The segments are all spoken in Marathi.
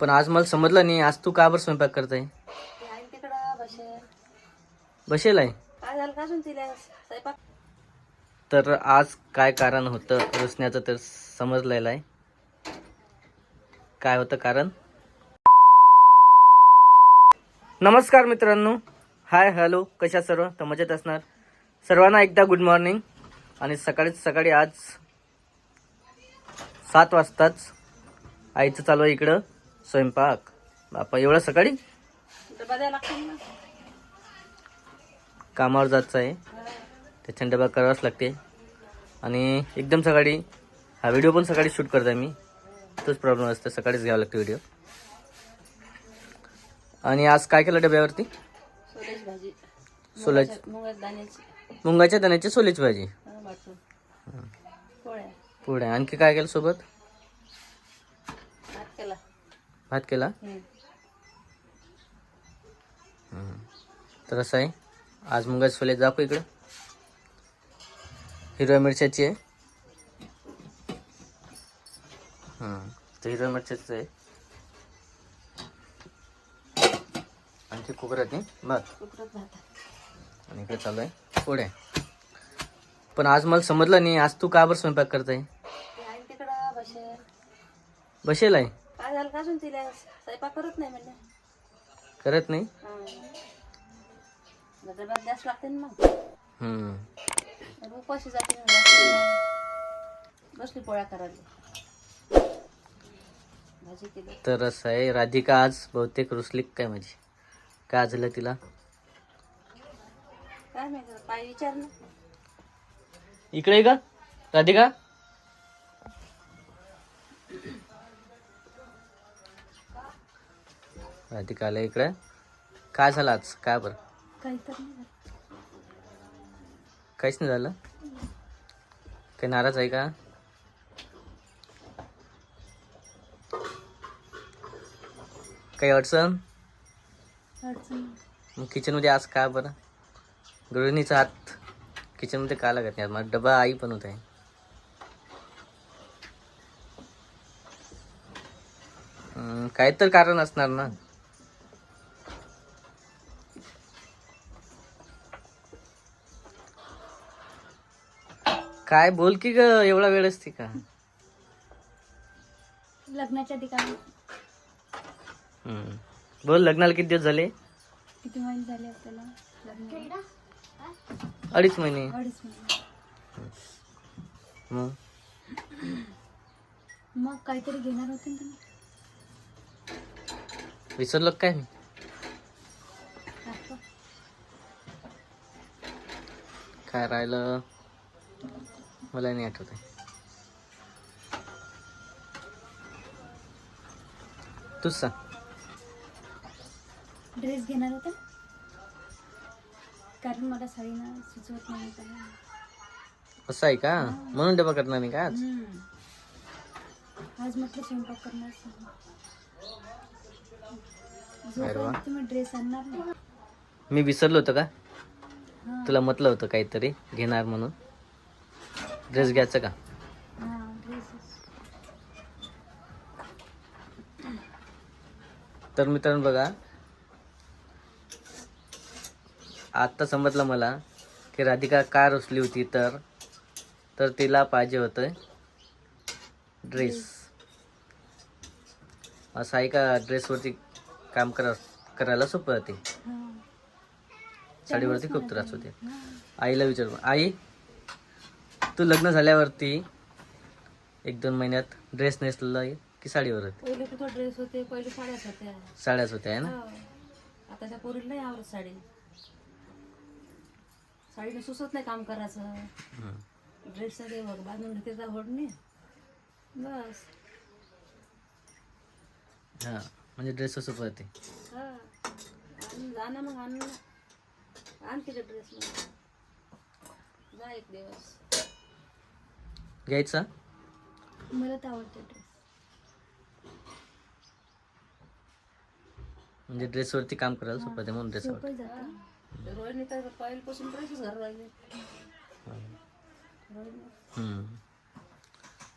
पण आज मला समजलं नाही. आज तू का बरं स्वयंपाक करताय? आहे तिकडं बसेल. आहे काय झालं? का अजून तिला स्वयंपाक? तर आज काय कारण होतं रुसण्याचं तर समजलेलं आहे. काय होतं कारण? नमस्कार मित्रांनो. Hi hello. कशा सर्व? तर मजेत असणार. सर्वांना एकदा गुड मॉर्निंग आणि सकाळीच सकाळी आज सात वाजताच आईचं चालू आहे इकडं. स्वयंपाक. बापा एवढं सकाळी? डबा द्यायला लागतील ना कामावर जायचं आहे. त्याच्याने डबा करावाच लागते. आणि एकदम सकाळी हा व्हिडिओ पण सकाळी शूट करतो आहे मी. तोच प्रॉब्लेम असतो सकाळीच घ्यावा लागतो व्हिडिओ. आणि आज काय केलं डब्यावरती? सोल्याची. भाजी सोल्याची मुगाच्या दाण्याची. मुंगाच्या दाण्याची सोलीची भाजी. पोळ्या. पुढे आणखी काय केलं सोबत? भात केला. तर असं आहे. आज मुंगाची सोले दाखव इकडं? हिरव्या मिरच्याची आहे. हं, तर हिरव्या मिरच्याच आहे. आणखी कुकरात नाही? भात. आणि इकडे चालू आहे. पोळ्या पण आज मला समजलं नाही. आज तू का बरं स्वयंपाक करताय? बसेल आहे. तिला स्वयंपाक करत नाही म्हणजे करत नाही? डब्यात गॅस लागते ना मग. हं. मग उपाशी जाते बसली पोळ्या करायला. भाजी केली. तर असं आहे राधिका आज बहुतेक रुसली काय माझी? काय झालं तिला? काय माहिती विचार ना. इकडे का राधिका. राधिका आल्या इकडे. काय झालं आज? काय बरं? काहीच नाही झालं? काही नाराज आहे का? काही अडचण? मग किचनमध्ये आज का बरं? गृहिणीचा हात किचनमध्ये का लागत नाही? माझा डबा आई पण होत. आहे हम्म, काही तर कारण असणार ना? काय बोल की ग एवढा वेळ असते का? लग्नाच्या ठिकाणी. हम्म. बोल लग्नाला किती दिवस झाले? किती महिने झाले आपल्याला लग्न अडीच महिने. अडीच महिने. मग? मग काहीतरी घेणार होते ना तुम्ही? विसरलो का काय मी? काय राहिलं? मला नाही आठवत आहे. तूच सांग. ड्रेस घेणार होता? कारण मला साडी ना सुचवत नाही. असं आहे का? म्हणून डबा करणार नाही का आज. आज म्हटलं स्वयंपाक करणार तुम्ही ड्रेस आणणार मी विसरलो होतं का? तुला म्हटलं होतं काहीतरी घेणार म्हणून. ड्रेस घ्यायचं का? तर मित्रांनो बघा आत्ता समजलं मला की राधिका का रुसली होती तर तर तिला पाहिजे होतं ड्रेस असं आहे का ड्रेसवरती काम करा करायला सोपं जाते हा. साडीवरती खूप त्रास होते. आईला विचार. आई? तू लग्न झाल्यावरती एक दोन महिन्यात ड्रेस नेसलेला आहे की साडीवर होते पहिले कुठं ड्रेस होते? पहिले साड्याच होत्या. साड्याच होत्या आहे ना? हो. आताच्या पोरीला नाही आवडत साडी. साडीने सुचत नाही काम करायचं. हम्म. ड्रेस सगळे बघ बांधून घेते तर होडणे बस. हां म्हणजे ड्रेस सोपं जाते हा. आण जा ना मग आण ना आण तिथे ड्रेस मग. जा एक दिवस. घ्यायचा? मला तर आवडते ड्रेस म्हणजे ड्रेसवरती काम करायला सोपं जाते म्हणून ड्रेस आवडते. सोपं जातं. रोहिणी तर पहिल्यापासून ड्रेसच घर राहिले रोहिणी हम्म.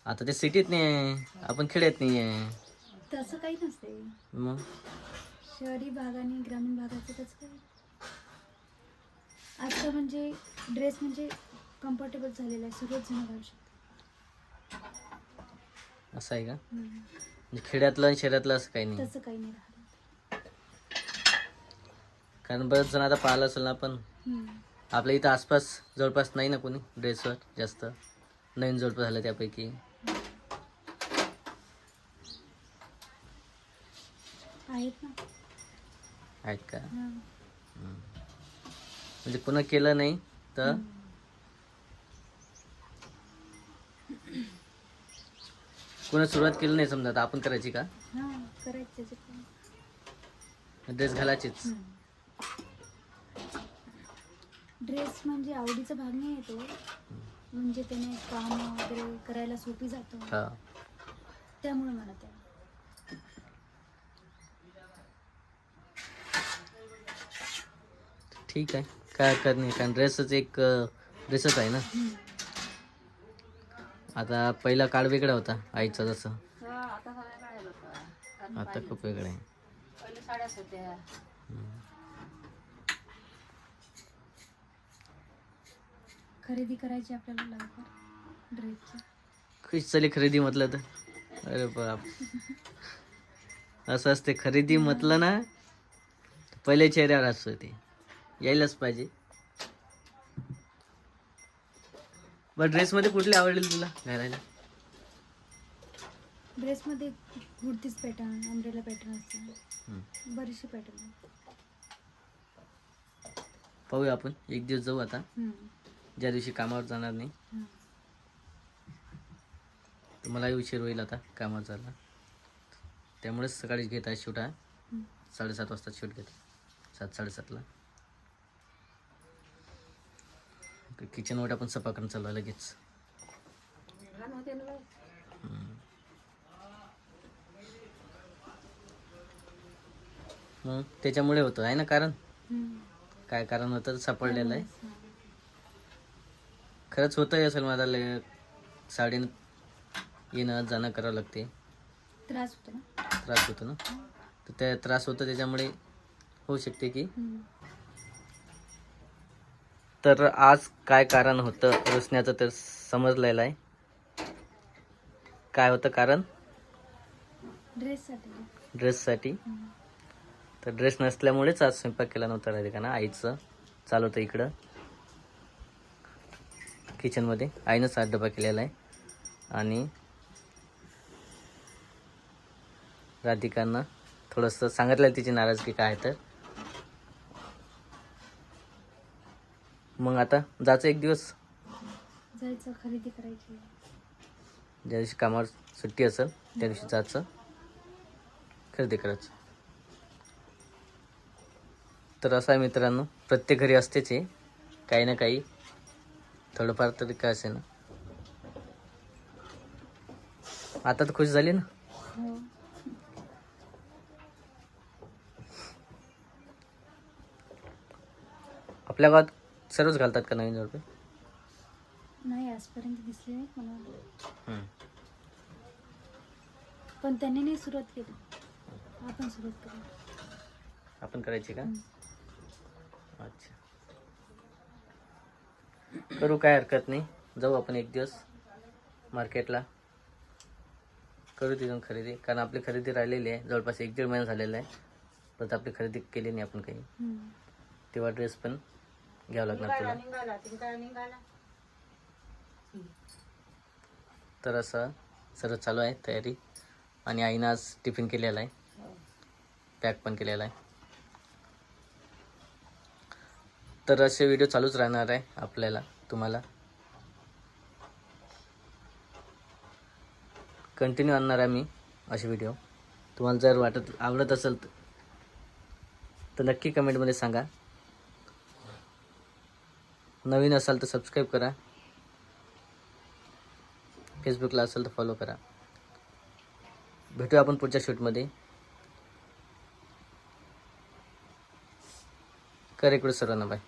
आता ते सिटीत नाही आहे आपण खेड्यात नाही आहे तसं काही नसते मग? शहरी भाग आणि ग्रामीण भागाचं तसं काही आजकाल म्हणजे ड्रेस म्हणजे कम्फर्टेबल झालेला आहे सर्वच जण घालू शकतात असं आहे का. म्हणजे खेड्यातलं आणि शहरातलं असं काही नाही. तसं काही नाही राहिलं कारण बरेच जण आता पाहिलं असेल ना आपण हम्म. आपल्या इथं आसपास जवळपास नाही ना कोणी? ड्रेसवर जास्त. नवीन जोडपं झालं त्यापैकी. आहेत ना. आहेत का. म्हणजे पुन्हा केलं नाही तर पुन्हा सुरुवात केली नाही समजा आता आपण करायची का? हा करायचं. ड्रेस घालायचीच. ड्रेस म्हणजे आवडीचा भाग नाही येतो म्हणजे त्याने काम वगैरे करायला सोपी जातो. हा. त्यामुळे मला ते ठीक आहे. काय हरकत नाही कारण ड्रेसच एक ड्रेसच आहे ना? आता पहिला काळ वेगळा होता आईचा जसं. हा, आता खूप वेगळं आहे. खरेदी करायची आपल्याला लवकर? ड्रेसची खुश चली खरेदी म्हटलं तर. अरे बाप. असं असते खरेदी म्हटलं ना तर पहिले चेहऱ्यावर असतं ते यायलाच पाहिजे. बरं ड्रेसमध्ये कुठली आवडेल तुला? घालायला ड्रेसमध्ये कुर्तीज पॅटर्न अम्ब्रेला पॅटर्न असतात. बरेचसे पॅटर्न पाहूया आपण. एक दिवस जाऊ आता. ज्या दिवशी कामावर जाणार नाही. तर मलाही उशीर होईल आता कामावर जायला. त्यामुळेच सकाळीच घेत आहे शूट आहे साडेसात वाजता शूट घेत. सात साडेसातला. किचन वाट आपण सफा करून चालू आहे लगेच. होते. मग त्याच्यामुळे होतं आहे ना कारण? काय कारण होतं ते सापडलेलं आहे. खरंच होतंय असेल मला ले साडीनं येणं जाणं करावं लागते त्रास होतो ना? त्रास होतो ना? तर त्या त्रास होतो त्याच्यामुळे होऊ शकते की? तर आज काय कारण होतं रुसण्याचं तर समजलेलं आहे. काय होतं कारण? ड्रेससाठी ड्रेससाठी तर ड्रेस नसल्यामुळेच आज स्वयंपाक केला नव्हता राधिका ना आईचं. चालू होतं इकडं. किचनमध्ये आईनंच हात डबा केलेला आहे. आणि राधिकांना थोडंसं सांगितलं तिची नाराजगी काय तर. मग आता जायचं एक दिवस? जायचं खरेदी करायची. ज्या दिवशी कामावर सुट्टी असेल त्या दिवशी जायचं. खरेदी करायचं. तर असं आहे मित्रांनो प्रत्येक घरी असतेच आहे काही ना काही थोडंफार तरी काय असे ना. आता तर खुश झाली ना? हो. आपल्या गावात सर्वच घालतात का नवीन जोडपे? नाही आजपर्यंत दिसले नाहीत मला. पण त्यांनी नाही सुरुवात केली. आपण सुरुवात करू. आपण करायची का? अच्छा. करू काय हरकत नाही. जाऊ आपण एक दिवस मार्केटला. करू तिथून खरेदी. कारण आपली खरेदी राहिलेली आहे. जवळपास एक दीड महिना झालेला आहे. परत आपली खरेदी केली नाही आपण काही. हम्म. तेव्हा ड्रेस पण घ्यावा लागणार तुला. निघाला तिकडे निघाला तर असं सर्व चालू आहे तयारी. आणि आईनं आज टिफिन केलेला आहे. पॅक पण केलेला आहे. तर असे व्हिडिओ चालूच राहणार आहे आपल्याला तुम्हाला. कंटिन्यू आणणार आहे मी असे व्हिडिओ तुम्हाला जर वाटत आवडत असेल तर नक्की कमेंटमध्ये सांगा. नवीन असाल तर सबस्क्राईब करा. फेसबुकला असेल तर फॉलो करा. भेटूया आपण पुढच्या शूटमध्ये कर इकडे सर्वांना बाय